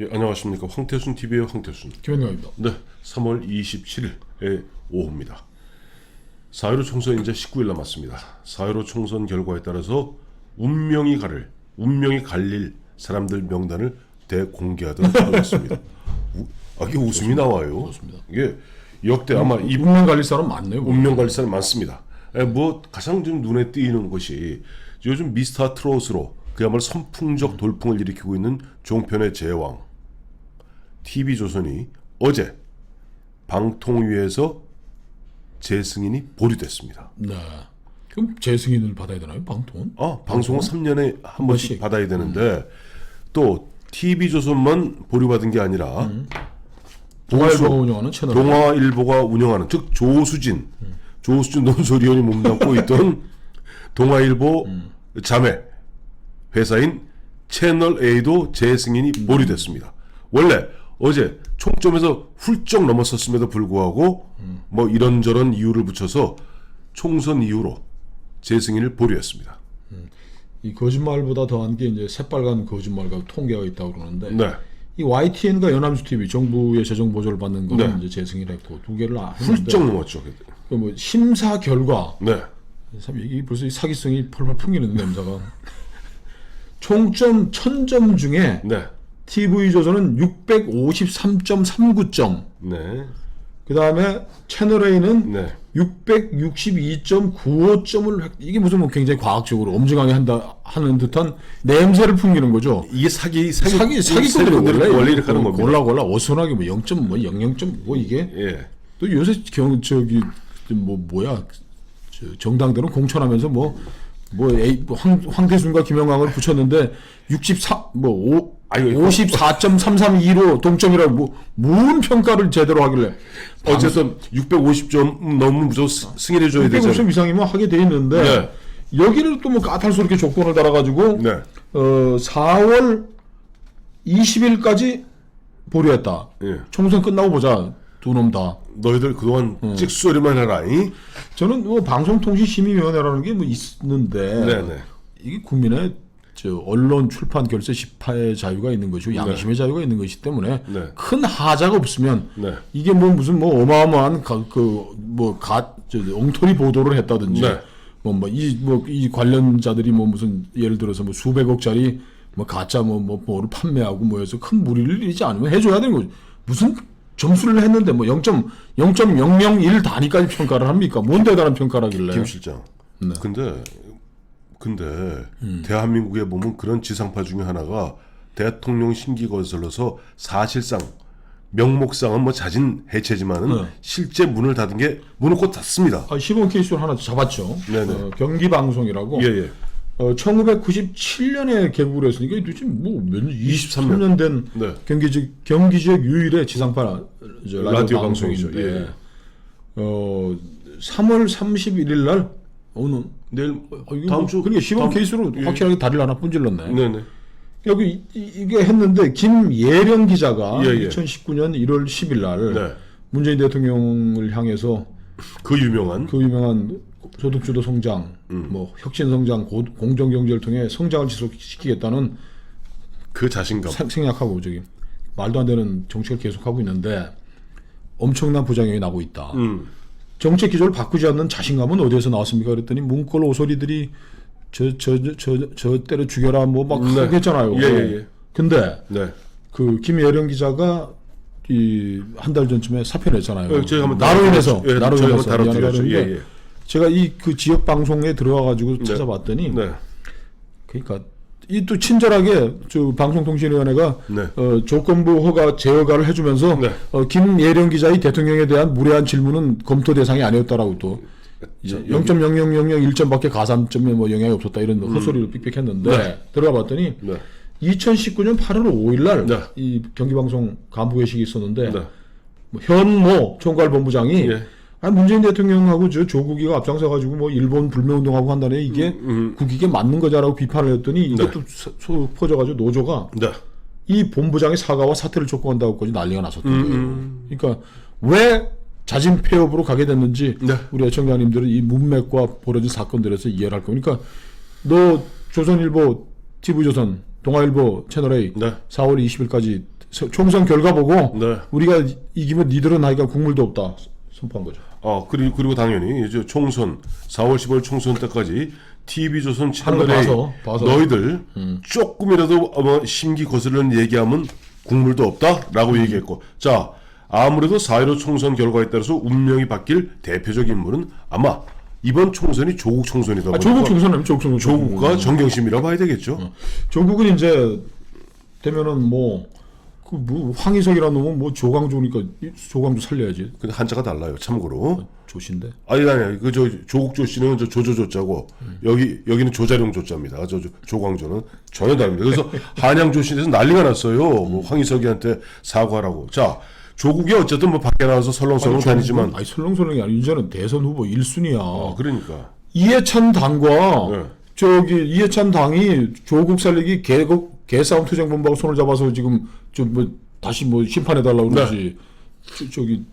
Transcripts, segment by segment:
예, 안녕하십니까. 황태순 TV의 황태순. 김현경입니다. 네, 3월 27일의 오후입니다. 4.15 총선 이제 19일 남았습니다. 4.15 총선 결과에 따라서 운명이 가를, 운명이 갈릴 사람들 명단을 대공개하도록 하겠습니다. 우- 아, 이게 웃음이 나와요. 이게 역대 아마 이 운명 갈릴 사람 많네요. 운명 관리 사람 많습니다. 에, 뭐 가장 좀 눈에 띄는 것이 요즘 미스터 트롯으로 그야말로 선풍적 돌풍을 일으키고 있는 종편의 제왕 TV 조선이 어제 방통위에서 재승인이 보류됐습니다. 네. 그럼 재승인을 받아야 되나요? 방통은? 아, 방송은 3년에 한 번씩 번씩. 받아야 되는데 또 TV 조선만 보류받은 게 아니라 동아일보가 운영하는 채널. 동아일보가 운영하는 즉 조수진 조수진 논설위원이 몸담고 있던 동아일보 자매 회사인 채널 A도 재승인이 보류됐습니다. 원래 어제 총점에서 훌쩍 넘었었음에도 불구하고 뭐 이런저런 이유를 붙여서 총선 이후로 재승인을 보류했습니다. 이 거짓말보다 더한 게 이제 새빨간 거짓말과 통계가 있다고 그러는데 네. 이 YTN과 연합뉴스 TV 정부의 재정 보조를 받는 거는 네. 이제 재승인했고 두 개를 아- 훌쩍 넘었죠. 그뭐 심사 결과 네. 참 이게 벌써 이 사기성이 펄펄 풍기는 냄새가 총점 1000점 중에 네. TV조선은 653.39점 네. 그 다음에 채널A는 네. 662.95점을 이게 무슨 뭐 굉장히 과학적으로 엄중하게 한다 하는 듯한 냄새를 풍기는 거죠. 이게 사기 사기 사기 사기꾼들이 원래 원래 이렇게 하는 겁니다. 골라 골라 어수선하게 뭐 0점 뭐 00점 뭐 이게 예. 또 요새 경 저기 뭐 뭐야 저 정당들은 공천하면서 뭐 뭐 황, 황태순과 김영광을 붙였는데 64뭐 아이고, 54.332로 동점이라고 뭐 무슨 평가를 제대로 하길래 어쨌든 650점 넘으면 무조건 스- 승인해 줘야 되잖아요. 650 이상이면 하게 돼 있는데 네. 여기를 또 뭐 까탈스럽게 조건을 달아가지고 네. 어 4월 20일까지 보류했다. 예. 총선 끝나고 보자 두 놈 다. 너희들 그동안 음. 찍소리만 해라. 이? 저는 뭐 방송통신심의위원회라는 게 뭐 있는데 네네. 이게 국민의 저 언론 출판 결세 집회의 자유가 있는 것이고 양심의 자유가 있는 것이기 때문에 네. 큰 하자가 없으면 네. 이게 뭐 무슨 뭐 어마어마한 그뭐가 엉터리 보도를 했다든지 네. 뭐뭐이뭐이 관련자들이 뭐 무슨 예를 들어서 뭐 수백억짜리 뭐 가짜 뭐뭐 뭐를 판매하고 뭐 해서 큰 무리를 일으키지 않으면 해줘야 되는 거죠. 무슨 점수를 했는데 뭐 0.0.001 단위까지 평가를 합니까? 뭔 대단한 평가라길래? 김 실장. 네. 근데 근데 음. 대한민국에 보면 그런 지상파 중에 하나가 대통령 심기 거슬러서 사실상 명목상은 뭐 자진 해체지만은 네. 실제 문을 닫은 게 문을 곧 닫습니다. 아, 시범 케이스를 하나 잡았죠. 네네. 어, 경기 방송이라고. 예, 예. 어, 1997년에 개국을 했으니까 지금 뭐몇 23 23년 된 네. 경기 지역 경기 지역 유일의 지상파 저 라디오, 라디오 방송이죠. 예. 어 3월 31일 날 오늘 내일 어, 이거 다음 뭐, 주 그러니까 시범 다음- 케이스로 예. 확실하게 다리를 하나 분질렀네. 네네. 여기 이- 이- 이게 했는데 김예령 기자가 예, 예. 2019년 1월 10일 날 네. 문재인 대통령을 향해서 그 유명한 그 유명한 소득주도 성장, 음. 뭐 혁신 성장, 고- 공정 경제를 통해 성장을 지속시키겠다는 그 자신감. 생- 생략하고 저기 말도 안 되는 정책을 계속하고 있는데 엄청난 부작용이 나고 있다. 음. 정책 기조를 바꾸지 않는 자신감은 어디에서 나왔습니까? 그랬더니 문걸 오소리들이 저저 저 저 때려 죽여라 뭐막 네. 하겠잖아요. 예, 예, 예. 근데 네. 그 김예령 기자가 이 한 달 전쯤에 사표 냈잖아요. 한번 나로 인해서 예, 나로 인해서 다뤄드렸죠. 예, 예. 제가 이 그 지역 방송에 들어가 가지고 찾아봤더니 네. 그러니까 이 또 친절하게 저 방송통신위원회가 네. 어, 조건부 허가 제어가를 해주면서 네. 어, 김예령 기자의 대통령에 대한 무례한 질문은 검토 대상이 아니었다라고 또 이제 0.0001점밖에 가산점에 뭐 영향이 없었다 이런 헛소리를 삑삑했는데 음. 네. 들어가 봤더니 네. 2019년 8월 5일 날 네. 이 경기방송 간부회식이 있었는데 네. 뭐 현모 총괄본부장이 예. 아 문재인 대통령하고 저 조국이가 앞장서 가지고 뭐 일본 불매운동하고 한다네 이게 음, 국익에 맞는 거냐라고 비판을 했더니 이게 네. 또 소- 소- 퍼져가지고 노조가 네. 이 본부장의 사과와 사퇴를 촉구한다고까지 난리가 났었던 음, 거예요. 음. 그러니까 왜 자진 폐업으로 가게 됐는지 네. 우리 애청자님들은 이 문맥과 벌어진 사건들에서 이해를 할 거니까 너 조선일보, TV조선, 동아일보 채널A 네. 4월 20일까지 서- 총선 결과 보고 네. 우리가 이기면 니들은 하니까 국물도 없다 선포한 거죠. 어 그리고 그리고 당연히 이제 총선 4월 15일 총선 때까지 TV조선 채널에 봐서, 봐서. 너희들 조금이라도 아마 심기 거스르는 얘기하면 국물도 없다라고 음. 얘기했고 자 아무래도 4.15 총선 결과에 따라서 운명이 바뀔 대표적인 인물은 아마 이번 총선이 조국 총선이다 아, 보니까 조국 총선은 조국 총선. 조국과 정경심이라 봐야 되겠죠. 조국은 이제 되면은 뭐. 그 뭐 황희석이라는 놈은 뭐 조광조니까 이 조광조 살려야지 근데 한자가 달라요. 참고로. 조신데 아니 아니 그 저 조국 조 씨는 저 조조조자고 여기 여기는 조자룡 조자입니다. 저, 저 조광조는 전혀 다릅니다. 그래서 한양 조씨에서 난리가 났어요. 뭐 황희석이한테 사과라고. 자 조국이 어쨌든 뭐 밖에 나와서 설렁설렁 다니지만 아니 설렁설렁이 아니 이제는 대선 후보 1순위야 아, 그러니까 이해찬 당과 네. 저기 이해찬 당이 조국 살리기 개국 개싸움 투쟁본부하고 손을 잡아서 지금 좀 뭐 다시 뭐 심판해 달라고 네. 그러지. 저, 저기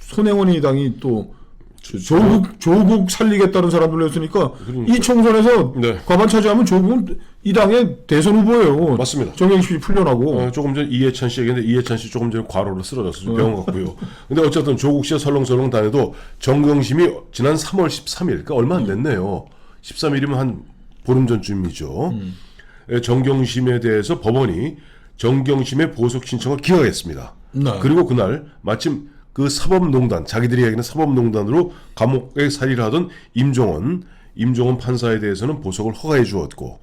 손혜원이 당이 또 저- 조국 조국 살리겠다는 사람들 냈으니까 이 총선에서 그러니까. 네. 과반 차지하면 조국은 이 당의 대선 후보예요. 맞습니다. 정영식이 풀려나고 어, 조금 전 이해찬 씨 얘기했는데 이해찬 씨 조금 전에 과로로 쓰러졌어 좀 병원 갔고요. 근데 어쨌든 조국 씨가 설렁설렁 다녀도 정경심이 지난 3월 13일 그러니까 얼마 안 됐네요. 13일이면 한 보름 전쯤이죠. 예, 정경심에 대해서 법원이 정경심의 보석 신청을 기각했습니다. 네. 그리고 그날 마침 그 사법농단 자기들이 얘기하는 사법농단으로 감옥에 살이를 하던 임종원 임종원 판사에 대해서는 보석을 허가해 주었고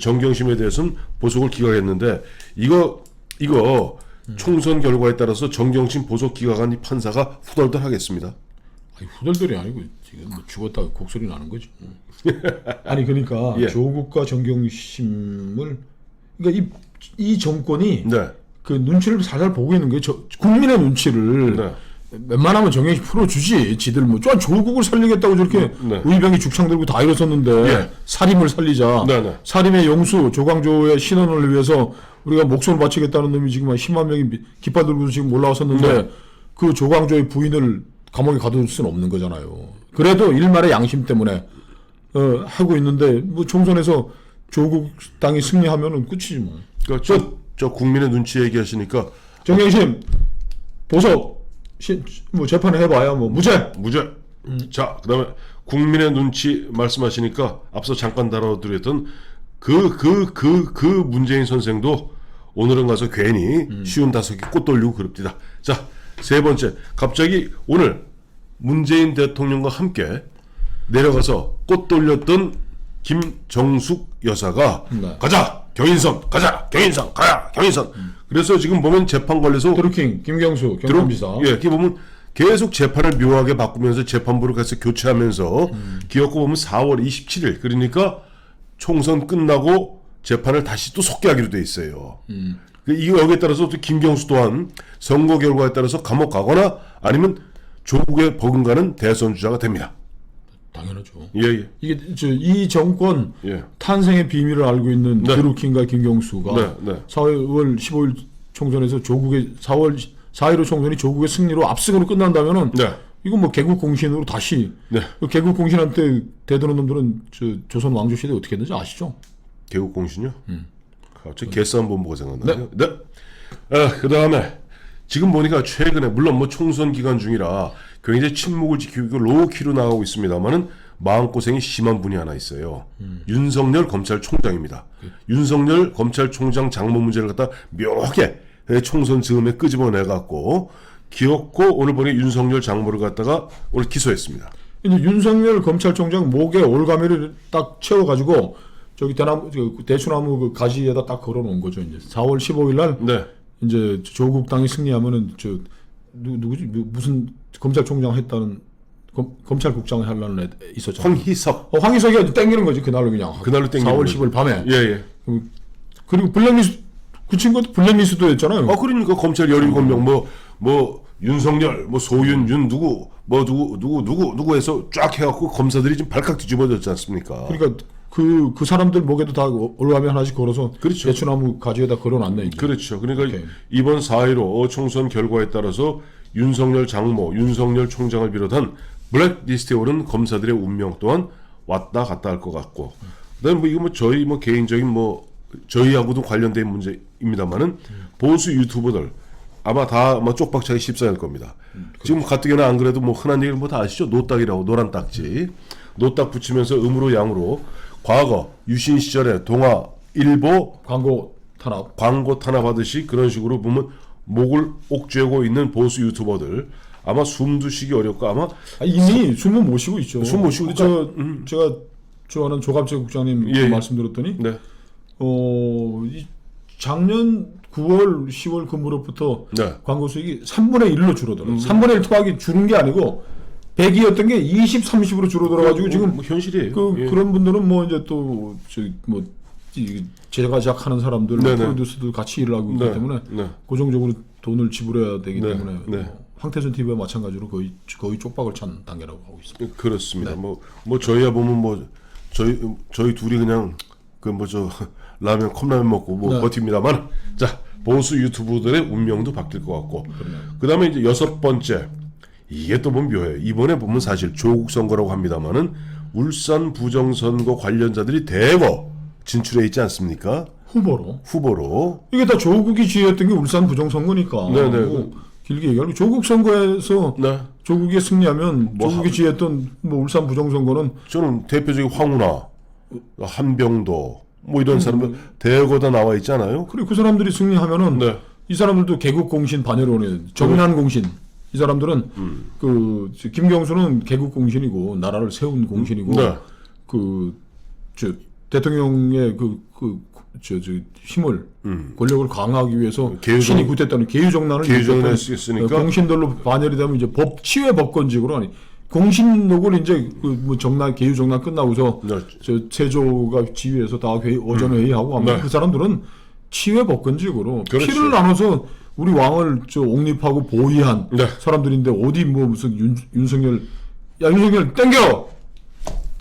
정경심에 대해서는 보석을 기각했는데 이거 이거 총선 결과에 따라서 정경심 보석 기각한 이 판사가 후덜덜 하겠습니다. 아니, 후덜덜이 아니고 지금 뭐 죽었다 곡소리 나는 거지. 아니 그러니까 예. 조국과 정경심을 그러니까 이, 이 정권이 네, 그 눈치를 살살 보고 있는 게 저, 국민의 눈치를 네. 웬만하면 정경심 풀어주지. 지들 뭐 저 조국을 살리겠다고 저렇게 네. 의병이 죽창 들고 다 일어섰는데 예. 살림을 살리자. 네, 네. 살림의 용수 조광조의 신원을 위해서 우리가 목숨을 바치겠다는 놈이 지금 한 10만 명이 미- 깃발 들고 지금 올라왔었는데 네. 그 조광조의 부인을 감옥에 가둘 수는 없는 거잖아요. 그래도 일말의 양심 때문에 어, 하고 있는데 뭐 총선에서 조국 당이 승리하면은 끝이지 뭐. 그러니까 저, 저 국민의 눈치 얘기하시니까 정경심 보석 신, 뭐 재판을 해봐야 뭐 무죄. 무죄. 자, 그다음에 국민의 눈치 말씀하시니까 앞서 잠깐 다뤄드렸던 그 그 그 그 문재인 선생도 오늘은 가서 괜히 쉬운 다섯 개꽃 돌리고 그럽니다. 자, 세 번째, 갑자기 오늘 문재인 대통령과 함께 내려가서 꽃 돌렸던 김정숙 여사가 네. 가자 경인선 가자 경인선 가야 경인선 그래서 지금 보면 재판 걸려서 드루킹 김경수 경남지사. 예, 이렇게 보면 계속 재판을 묘하게 바꾸면서 재판부를 가서 교체하면서 기억고 보면 4월 27일 그러니까 총선 끝나고 재판을 다시 또 속개하기로 돼 있어요. 그 이거 여기에 따라서 또 김경수 또한 선거 결과에 따라서 감옥 가거나 아니면 조국에 버금가는 대선 주자가 됩니다. 당연하죠. 예, 예. 이게 저 이 정권 예. 탄생의 비밀을 알고 있는 네. 드루킹과 김경수가 네, 네. 4월 15일 총선에서 조국의 4월 4.15 총선이 조국의 승리로 압승으로 끝난다면은 네. 이건 뭐 개국 공신으로 다시 네. 그 개국 공신한테 대드는 놈들은 저 조선 왕조 시대 어떻게 했는지 아시죠? 개국 공신요? 갑자기 개싸움 본부가 생각나네요. 네. 아, 그 다음에 지금 보니까 최근에 물론 뭐 총선 기간 중이라 굉장히 침묵을 지키고 로우키로 나가고 있습니다만은 마음고생이 심한 분이 하나 있어요. 윤석열 검찰총장입니다. 윤석열 검찰총장 장모 문제를 갖다 묘하게 총선 즈음에 끄집어내 갖고 기었고 오늘 보니 윤석열 장모를 갖다가 오늘 기소했습니다. 이제 윤석열 검찰총장 목에 올가미를 딱 채워가지고 저기 대나무 저 대추나무 그 가지에다 딱 걸어놓은 거죠. 이제 4월 15일 날 네. 이제 조국 당이 승리하면은 저 누, 누구지 누- 무슨 검찰총장 했다는 검, 검찰국장을 하려는 애 있었잖아요. 황희석. 어, 황희석이 땡기는 거지 그날로 그냥. 그날로 땡기는 4월 거지. 15일 밤에. 예, 예. 그리고 블랙리스트 그 친구도 블랙리스트도 했잖아요. 아 그러니까 검찰 17명 뭐뭐 윤석열 뭐 소윤 윤 누구 뭐 누구 누구 누구 누구 해서 쫙 해갖고 검사들이 지금 발칵 뒤집어졌지 않습니까? 그러니까 그 그 사람들 목에도 다 올가미 하나씩 걸어서 그렇죠. 대추나무 가지에다 걸어놨네 이제. 그렇죠. 그러니까 오케이. 이번 4.15 총선 결과에 따라서 윤석열 장모, 윤석열 총장을 비롯한 블랙리스트에 오른 검사들의 운명 또한 왔다 갔다 할 것 같고. 그다음에 뭐 이거 뭐 저희 뭐 개인적인 뭐 저희하고도 관련된 문제입니다만은 보수 유튜버들 아마 다뭐 쪽박차게 휩싸일 겁니다. 지금 가뜩이나 안 그래도 뭐 흔한 얘기를 뭐 다 아시죠? 노딱이라고 노란 딱지. 노딱 붙이면서 음으로 양으로 과거 유신 시절에 동아 일보 광고 탄압. 광고 탄압하듯이 그런 식으로 보면 목을 옥죄고 있는 보수 유튜버들 아마 숨도 쉬기 어렵고 아마 아, 이미 못 쉬고 있죠. 숨못 쉬고 근데 저 제가 좋아하는 조갑재 국장님 예, 예. 말씀드렸더니 네. 어, 이 작년 9월, 10월 그 무렵부터 네. 광고 수익이 3분의 1로 줄어들어요. 3분의 1 투하기 줄은 게 아니고 100이었던 게 20, 30으로 줄어들어가지고 지금 뭐 현실이에요. 그 예. 그런 분들은 뭐 이제 또저뭐 제가 제작하는 사람들 네네. 프로듀서들 같이 일을 하고 있기 네, 때문에 네. 고정적으로 돈을 지불해야 되기 네, 때문에 네. 뭐 황태선 TV와 마찬가지로 거의 거의 쪽박을 찬 단계라고 하고 있습니다. 그렇습니다. 네. 뭐, 뭐 저희야 보면 뭐 저희 저희 둘이 그냥 그 뭐 저 라면 컵라면 먹고 뭐 네. 버팁니다만 자 보수 유튜브들의 운명도 바뀔 것 같고 그 다음에 이제 여섯 번째 이게 또 보면 묘해요. 이번에 보면 사실 조국 선거라고 합니다만은 울산 부정선거 관련자들이 대거 진출해 있지 않습니까? 후보로 후보로 이게 다 조국이 지휘했던 게 울산 부정선거니까 네네. 뭐 길게 얘기하면 조국 선거에서 네. 조국이 승리하면 뭐 조국이 하- 지휘했던 뭐 울산 부정선거는 저는 대표적인 황운하, 한병도 뭐 이런 사람들 대거 다 나와 있잖아요. 그리고 그 사람들이 승리하면은 네. 이 사람들도 개국 공신 반열원에 정난 공신 이 사람들은 음. 그 김경수는 개국 공신이고 나라를 세운 공신이고 네. 그저 대통령의 그그저저 힘을 권력을 강화하기 위해서 음. 개유정- 신이 굳었다는 개유정난을 개유정난을 일으켰던 했으니까. 공신들로 반열이 되면 이제 법 치외 법권직으로 아니 공신록을 이제 그뭐 정난 개유 정난 끝나고서 네. 저 세조가 지휘해서 다 회의 오전 회의하고 하면 네. 그 사람들은 치외 법권직으로 그렇죠. 피를 나눠서 우리 왕을 저 옹립하고 보위한 네. 사람들인데 어디 뭐 무슨 윤, 윤석열 야 윤석열 땡겨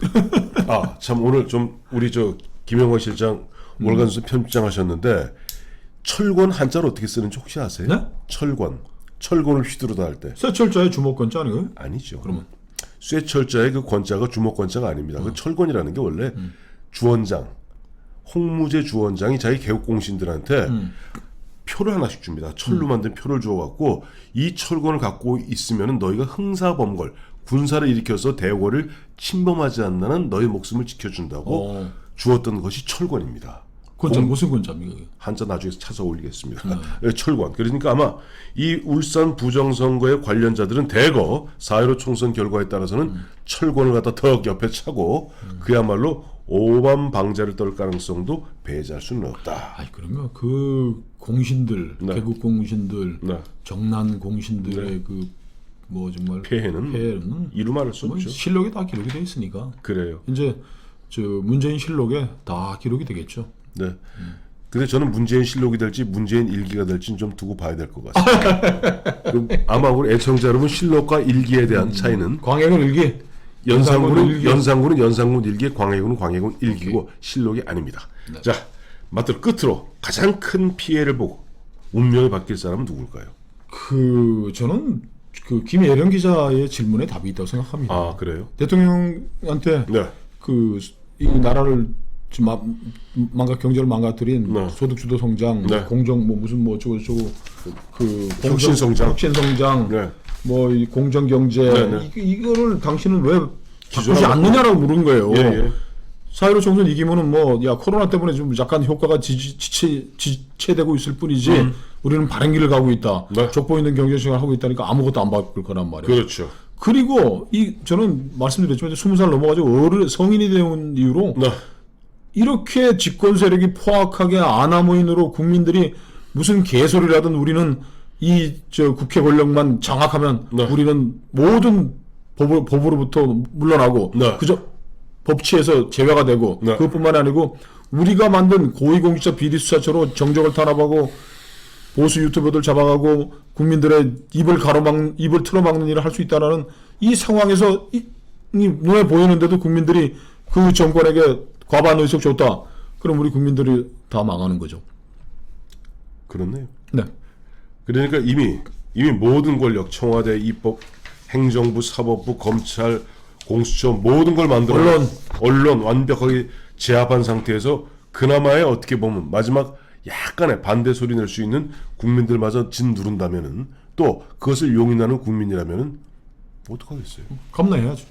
아, 참 오늘 좀 우리 저 김영화 실장 음. 월간수 편집장 하셨는데 철권 한자로 어떻게 쓰는지 혹시 아세요? 네? 철권. 철권을 휘두르다 할 때. 세철자의 주목권자 아니에요? 아니죠. 그러면 쇠철자의 그 권자가 주목권자가 아닙니다. 어. 그 철권이라는 게 원래 음. 주원장, 홍무제 주원장이 자기 개국 공신들한테 표를 하나씩 줍니다. 음. 철로 만든 표를 주어갖고 이 철권을 갖고 있으면 너희가 흥사범걸 군사를 일으켜서 대궐을 침범하지 않는 너희 목숨을 지켜준다고 어. 주었던 것이 철권입니다. 권자 무슨 권자입니까? 그게? 한자 나중에 찾아 올리겠습니다. 음. 예, 철권. 그러니까 아마 이 울산 부정선거의 관련자들은 대거 4.15 총선 결과에 따라서는 음. 철권을 갖다 턱 옆에 차고 그야말로 오반 방자를 떨 가능성도 배제할 수는 없다. 아니 그런가 그 공신들 네. 개국 공신들 네. 정난 공신들의 그뭐 정말 폐해는 폐해는 이루 말할 수뭐 없죠. 실록에 다 기록이 돼 있으니까 그래요. 이제 저 문재인 실록에 다 기록이 되겠죠. 네. 근데 저는 문재인 실록이 될지 문재인 일기가 될지는 좀 두고 봐야 될 것 같습니다. 그 아마 우리 애청자 여러분 실록과 일기에 대한 차이는 광해군 일기 연산군은 일기. 연산군은 연산군 일기, 광해군은 광해군 일기고 실록이 아닙니다. 자, 맞들 끝으로 가장 큰 피해를 보고 운명이 바뀔 사람은 누굴까요? 그 저는 그 김예령 기자의 질문에 답이 있다고 생각합니다. 아 그래요? 대통령한테 네, 그이 나라를 지금 마- 망가 경제를 망가뜨린 네. 소득 주도 성장, 네. 공정 뭐 무슨 뭐 어쩌고 저쩌고 그 혁신 성장. 혁신 성장, 네. 뭐 이 공정 경제 네, 네. 이, 이거를 당신은 왜 바꾸지 않느냐라고 물은 거예요. 예, 예. 사회로 총선 이기면은 뭐 야 코로나 때문에 좀 약간 효과가 지, 지, 지체되고 있을 뿐이지 우리는 바른 길을 가고 있다. 네. 족보 있는 경제 시장을 하고 있다니까 아무것도 안 바꿀 거란 말이에요. 그렇죠. 그리고 이 저는 말씀드렸지만 스무 살 넘어가지고 어른 성인이 되온 이후로 네, 이렇게 집권 세력이 포악하게 아나무인으로 국민들이 무슨 개소리를 하든 우리는 이 저 국회 권력만 장악하면 네. 우리는 모든 법, 법으로부터 물러나고 네. 그저 법치에서 제외가 되고 네. 그것뿐만 아니고 우리가 만든 고위공직자 비리 수사처로 정적을 탄압하고 보수 유튜버들 잡아가고 국민들의 입을 가로막 입을 틀어막는 일을 할 수 있다라는 이 상황에서 이, 이 눈에 보이는데도 국민들이 그 정권에게 과반 의석 줬다. 그럼 우리 국민들이 다 망하는 거죠. 그렇네요. 네. 그러니까 이미 이미 모든 권력 청와대, 입법, 행정부, 사법부, 검찰, 공수처 모든 걸 만들어 언론. 언론 완벽하게 제압한 상태에서 그나마의 어떻게 보면 마지막 약간의 반대 소리 낼 수 있는 국민들마저 진 누른다면은 또 그것을 용인하는 국민이라면은 어떡하겠어요. 겁나 해야죠.